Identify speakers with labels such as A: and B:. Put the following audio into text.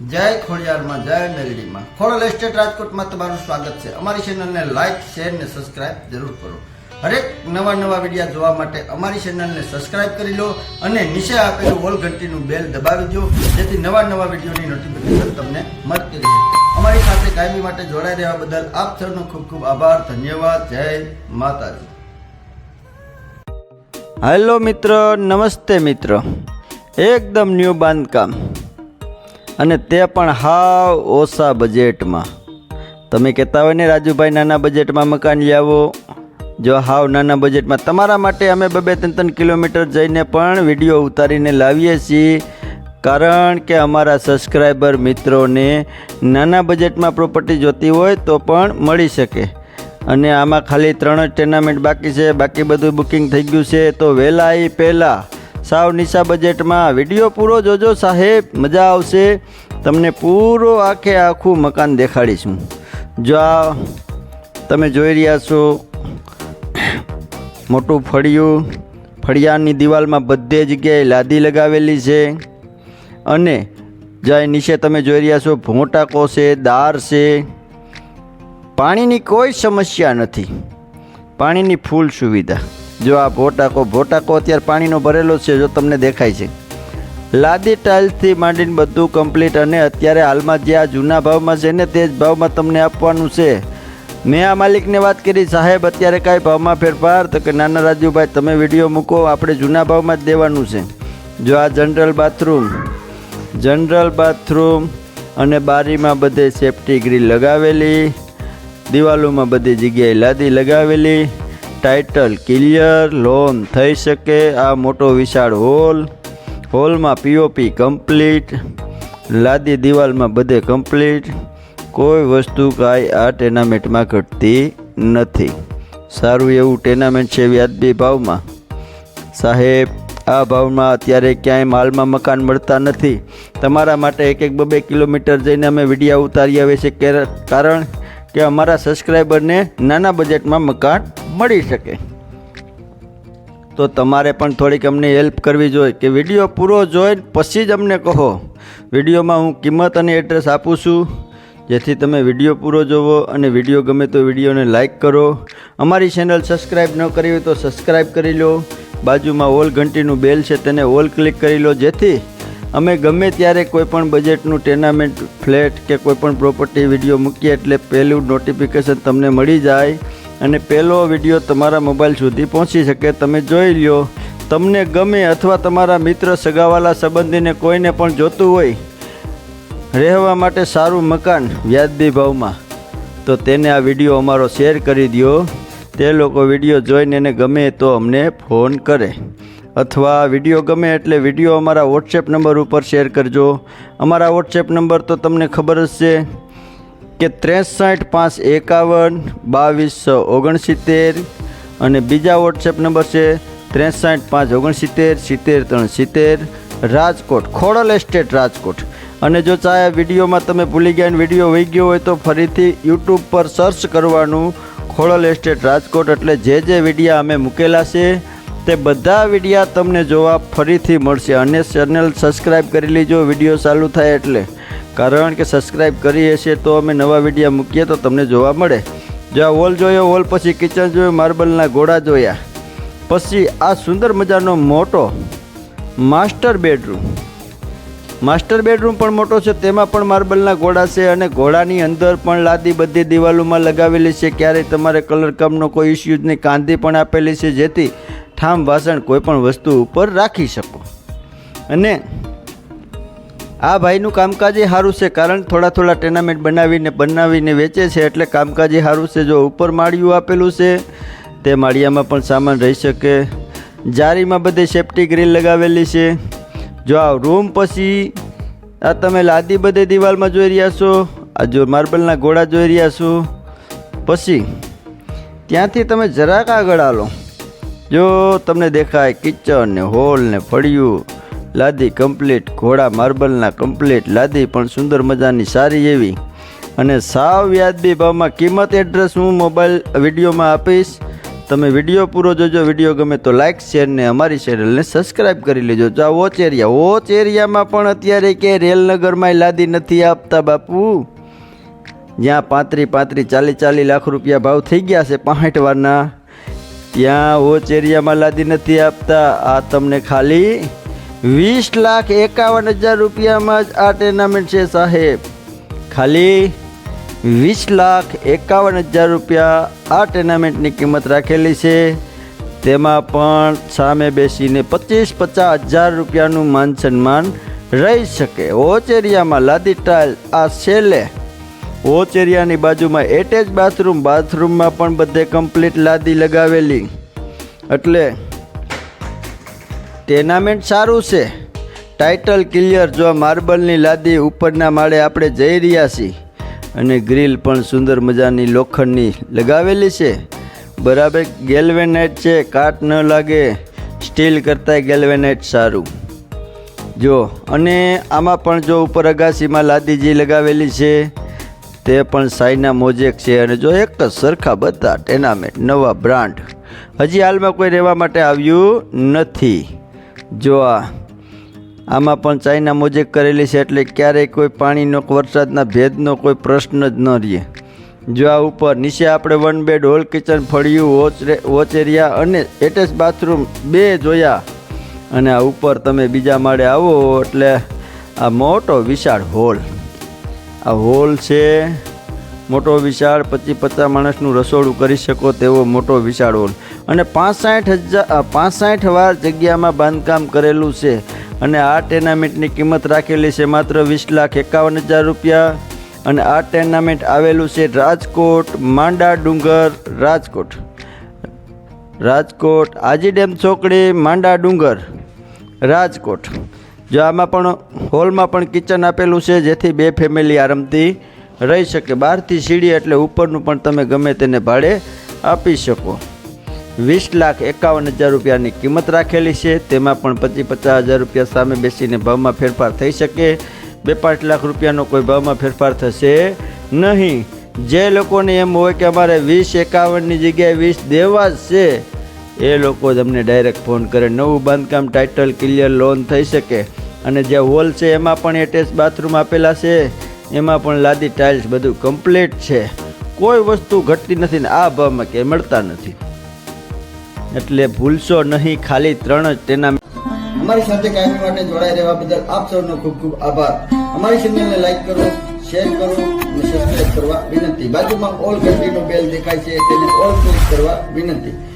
A: જય ખોડિયારમાં, જય મેલડીમાં ખોડલ એસ્ટેટ રાજકોટમાં તમારું સ્વાગત છે. અમારી ચેનલને લાઇક શેર ને સબસ્ક્રાઇબ જરૂર કરો. હરેક નવા નવા વિડીયા જોવા માટે અમારી ચેનલને સબસ્ક્રાઇબ કરી લો અને નીચે આપેલું ઓલ ઘંટીનું બેલ દબાવી દો જેથી નવા નવા વિડીયોની નોટિફિકેશન તમને મળતી રહે. અમારી સાથે કાયમી માટે જોડાઈ રહેવા બદલ આપ સૌનો ખૂબ ખૂબ આભાર. ધન્યવાદ. જય માતાજી. હેલો મિત્ર, નમસ્તે મિત્ર. એકદમ ન્યૂ બાંધકામ. અને તે પણ હાવ ઓછા બજેટમાં તમે કહેતા હોય ને, રાજુભાઈ, નાના બજેટમાં મકાન લાવો જો હાવ નાના બજેટમાં તમારા માટે અમે બબે ત્રણ ત્રણ કિલોમીટર જઈને પણ વીડિયો ઉતારીને લાવીએ છીએ. કારણ કે અમારા સબસ્ક્રાઈબર મિત્રોને નાના બજેટમાં પ્રોપર્ટી જોતી હોય તો પણ મળી શકે. અને આમાં ખાલી ત્રણ જ ટુર્નામેન્ટ બાકી છે. બાકી બધું બુકિંગ થઈ ગયું છે. તો વહેલા એ પહેલાં. સાવ નિશા બજેટમાં. વીડિયો પૂરો જોજો સાહેબ, મજા આવશે. તમને પૂરો આખે આખું મકાન દેખાડીશું. જો આ તમે જોઈ રહ્યા છો, મોટું ફળિયું, ફળિયાની દિવાલમાં બધે જગ્યાએ લાદી લગાવેલી છે. અને જ્યાં નીચે તમે જોઈ રહ્યા છો, ભોંટાકો છે, દાર છે. પાણીની કોઈ સમસ્યા નથી. પાણીની ફૂલ સુવિધા. જો આ ભોટાકો ભોટાકો અત્યારે પાણીનો ભરેલો છે, જો તમને દેખાય છે. લાદી ટાઇલ્સથી માંડીને બધું કમ્પ્લીટ અને અત્યારે હાલમાં જે આ જૂના ભાવમાં છે ને તે જ ભાવમાં તમને આપવાનું છે. મેં આ માલિકને વાત કરી, સાહેબ, અત્યારે કાંઈ ભાવમાં ફેરફાર? તો કે, નાના રાજુભાઈ, તમે વીડિયો મૂકો, આપણે જૂના ભાવમાં જ દેવાનું છે. જો આ જનરલ બાથરૂમ જનરલ બાથરૂમ અને બારીમાં બધે સેફટી ગ્રીલ લગાવેલી, દિવાલોમાં બધી જગ્યાએ લાદી લગાવેલી ટાઇટલ ક્લિયર લોન થઈ શકે, આ મોટો વિશાળ હોલ. હોલમાં પીઓપી કમ્પ્લીટ લાદી દિવાલમાં બધે કમ્પ્લીટ કોઈ વસ્તુ કાંઈ આ ટેનામેન્ટમાં ઘટતી નથી. સારું એવું ટેનામેન્ટ છે વ્યાજબી ભાવમાં. સાહેબ, આ ભાવમાં અત્યારે ક્યાંય માલમાં મકાન મળતા નથી. તમારા માટે એક એક બબે કિલોમીટર જઈને અમે વિડીયા ઉતારી આવે છે કારણ કે અમારા સબસ્ક્રાઈબરને નાના બજેટમાં મકાન મળી શકે. તો તમારે પણ થોડીક અમને હેલ્પ કરવી જોઈએ કે વીડિયો પૂરો જોઈને પછી જ અમને કહો. વિડીયોમાં હું કિંમત અને એડ્રેસ આપું છું. જેથી તમે વીડિયો પૂરો જોવો અને વીડિયો ગમે તો વિડીયોને લાઇક કરો. અમારી ચેનલ સબસ્ક્રાઈબ ન કરી હોય તો સબસ્ક્રાઈબ કરી લો. બાજુમાં ઓલ ઘંટીનું બેલ છે તેને ઓલ ક્લિક કરી લો જેથી અમે ગમે ત્યારે કોઈપણ બજેટનું ટેનામેન્ટ ફ્લેટ કે કોઈ પણ પ્રોપર્ટી વીડિયો મૂકીએ એટલે પહેલું નોટિફિકેશન તમને મળી જાય અને પહેલો વીડિયો તમારા મોબાઈલ સુધી પહોંચી શકે. તમે જોઈ લ્યો, તમને ગમે અથવા તમારા મિત્ર સગાવાલા સંબંધીને કોઈને પણ જોતું હોય, રહેવા માટે સારું મકાન વ્યાજબી ભાવમાં, તો તેને આ વીડિયો અમારો શેર કરી દો તે લોકો વીડિયો જોઈને એને ગમે તો અમને ફોન કરે. અથવા વીડિયો ગમે એટલે વીડિયો અમારા વોટ્સએપ નંબર ઉપર શેર કરજો. અમારા વોટ્સએપ નંબર તો તમને ખબર જ છે કે ત્રેસઠ પાંચ એકાવન બાવીસ ઓગણસિત્તેર અને બીજા વોટ્સએપ નંબર છે ત્રેસઠ પાંચ ઓગણસિત્તેર સિત્તેર ત્રણ સિત્તેર રાજકોટ, ખોડલ એસ્ટેટ રાજકોટ. અને જો ચાહે વિડીયોમાં તમે ભૂલી ગયા અને વીડિયો વહી ગયો હોય તો ફરીથી યુટ્યુબ પર સર્ચ કરવાનું ખોડલ એસ્ટેટ રાજકોટ એટલે જે જે વિડીયા અમે મૂકેલા છે તે બધા વિડીયા તમને જોવા ફરીથી મળશે. અને ચેનલ સબસ્ક્રાઈબ કરી લેજો, વીડિયો ચાલુ થાય એટલે. કારણ કે સબસ્ક્રાઈબ કરીએ છીએ તો અમે નવા વિડીયા મૂકીએ તો તમને જોવા મળે. જો આ વોલ જોયો, વોલ પછી કિચન જોયું, માર્બલના ઘોડા જોયા. પછી આ સુંદર મજાનો મોટો માસ્ટર બેડરૂમ. માસ્ટર બેડરૂમ પણ મોટો છે, તેમાં પણ માર્બલના ઘોડા છે અને ઘોડાની અંદર પણ લાદી બધી દિવાલોમાં લગાવેલી છે. ક્યારેય તમારે કલર કામનો કોઈ ઇસ્યુ જ નહીં. કાંધી પણ આપેલી છે જેથી ઠામ વાસણ કોઈપણ વસ્તુ ઉપર રાખી શકો. અને આ ભાઈનું કામકાજ સારું છે કારણ થોડા થોડા ટેનામેન્ટ બનાવીને બનાવીને વેચે છે એટલે કામકાજ સારું છે જો ઉપર માળિયું આપેલું છે, તે માળિયામાં પણ સામાન રહી શકે. જારીમાં બધી સેફ્ટી ગ્રીલ લગાવેલી છે. જો આ રૂમ પછી આ તમે લાદી બધે દિવાલમાં જોઈ રહ્યા છો, આ જો માર્બલના ઘોડા જોઈ રહ્યા છો. પછી ત્યાંથી તમે જરાક આગળ આલો જો તમને દેખાય કિચન ને હોલ ને ફળિયું, લાદી કમ્પ્લીટ ઘોડા માર્બલના કમ્પ્લીટ લાદી પણ સુંદર મજાની સારી એવી. અને સાવ વ્યાજબી ભાવમાં કિંમત એડ્રેસ હું મોબાઈલ વિડીયોમાં આપીશ. તમે વીડિયો પૂરો જોજો, વીડિયો ગમે તો લાઇક શેર ને અમારી ચેનલને સબસ્ક્રાઇબ કરી લેજો. જો આ વોચ એરિયા વોચ એરિયામાં પણ અત્યારે કે રેલનગરમાં લાદી નથી આપતા બાપુ. જ્યાં પાંત્રી પાંત્રી ચાલી ચાલી લાખ રૂપિયા ભાવ થઈ ગયા છે, પાંઠ વારના. ત્યાં ઓચેરિયામાં લાદી નથી આપતા. આ તમને ખાલી વીસ લાખ એકાવન હજાર રૂપિયામાં જ આ ટેર્નામેન્ટ છે સાહેબ. ખાલી વીસ લાખ એકાવન હજાર રૂપિયા આ ટુર્નામેન્ટની કિંમત રાખેલી છે. તેમાં પણ સામે બેસીને પચીસ પચાસ હજાર રૂપિયાનું માન સન્માન રહી શકે. ઓચ એરિયામાં લાદી ટાઇલ આ છેલ્લે ઓચ એરિયાની બાજુમાં એટેચ બાથરૂમ, બાથરૂમમાં પણ બધે કમ્પ્લીટ લાદી લગાવેલી. એટલે ટેનામેન્ટ સારું છે. ટાઇટલ ક્લિયર, જો માર્બલની લાદી ઉપરના માળે આપણે જઈ રહ્યા છીએ. અને ગ્રીલ પણ સુંદર મજાની લોખંડની લગાવેલી છે. બરાબર ગેલ્વેનાઇટ છે, કાટ ન લાગે, સ્ટીલ કરતાં ગેલ્વેનાઇટ સારું. જો, અને આમાં પણ જો ઉપર અગાસીમાં લાદી જે લગાવેલી છે તે પણ સાઈના મોજેક છે અને જો એક જ સરખા બધા ટેનામેન્ટ, નવા બ્રાન્ડ, હજી હાલમાં કોઈ રહેવા માટે આવ્યું નથી. જો આ, આમાં પણ ચાઇના મોજેક કરેલી છે એટલે ક્યારેય કોઈ પાણીનો, વરસાદના ભેદનો કોઈ પ્રશ્ન જ ન રહે. જો આ ઉપર નીચે આપણે વન બેડ, હોલ કિચન, ફળિયું, વોચ વોચ એરિયા અને એટેચ બાથરૂમ બે જોયા. અને આ ઉપર તમે બીજા માળે આવો એટલે આ મોટો વિશાળ હોલ. આ હોલ છે. મોટો વિશાળ પચીસ પચાસ માણસનું રસોડું કરી શકો તેવો મોટો વિશાળ હોલ. અને પાંસઠ હજાર પાંસઠ વાર જગ્યામાં બાંધકામ કરેલું છે. અને આ ટેર્નામેન્ટની કિંમત રાખેલી છે માત્ર વીસ લાખ એકાવન હજાર રૂપિયા. અને આ ટેર્નામેન્ટ આવેલું છે રાજકોટ, માંડા ડુંગર, રાજકોટ. રાજકોટ, આજી ડેમ ચોકડી માંડા ડુંગર, રાજકોટ. જો આમાં પણ હોલમાં પણ કિચન આપેલું છે, જેથી બે ફેમિલી આરામથી રહી શકે. બહારથી સીડી એટલે ઉપરનું પણ તમે ગમે તેને ભાડે આપી શકો. વીસ લાખ એકાવન હજાર રૂપિયાની કિંમત રાખેલી છે. તેમાં પણ પચીસ પચાસ હજાર રૂપિયા સામે બેસીને ભાવમાં ફેરફાર થઈ શકે. બે પાંચ લાખ રૂપિયાનો કોઈ ભાવમાં ફેરફાર થશે નહીં. જે લોકોને એમ હોય કે અમારે વીસ એકાવનની જગ્યાએ વીસ દેવા છે એ લોકો તમને ડાયરેક્ટ ફોન કરે. નવું બાંધકામ ટાઇટલ ક્લિયર લોન થઈ શકે. અને જે હોલ છે, એમાં પણ એટેચ બાથરૂમ આપેલા છે. એમાં પણ લાદી ટાઇલ્સ બધું કમ્પ્લીટ છે. કોઈ વસ્તુ ઘટતી નથી ને આ ભાવમાં કે મળતા નથી. એટલે ભૂલશો નહીં, ખાલી ત્રણ જ તેના
B: અમારી સાથે કાયમી માટે જોડાઈ રહેવા બદલ આપ સૌનો ખૂબ ખૂબ આભાર. અમારી ચેનલને લાઈક કરો શેર કરો અને સબસ્ક્રાઇબ કરવા વિનંતી. બાજુમાં ઓલ ઘંટીનો બેલ દેખાય છે, તેને ઓલ ક્લિક કરવા વિનંતી.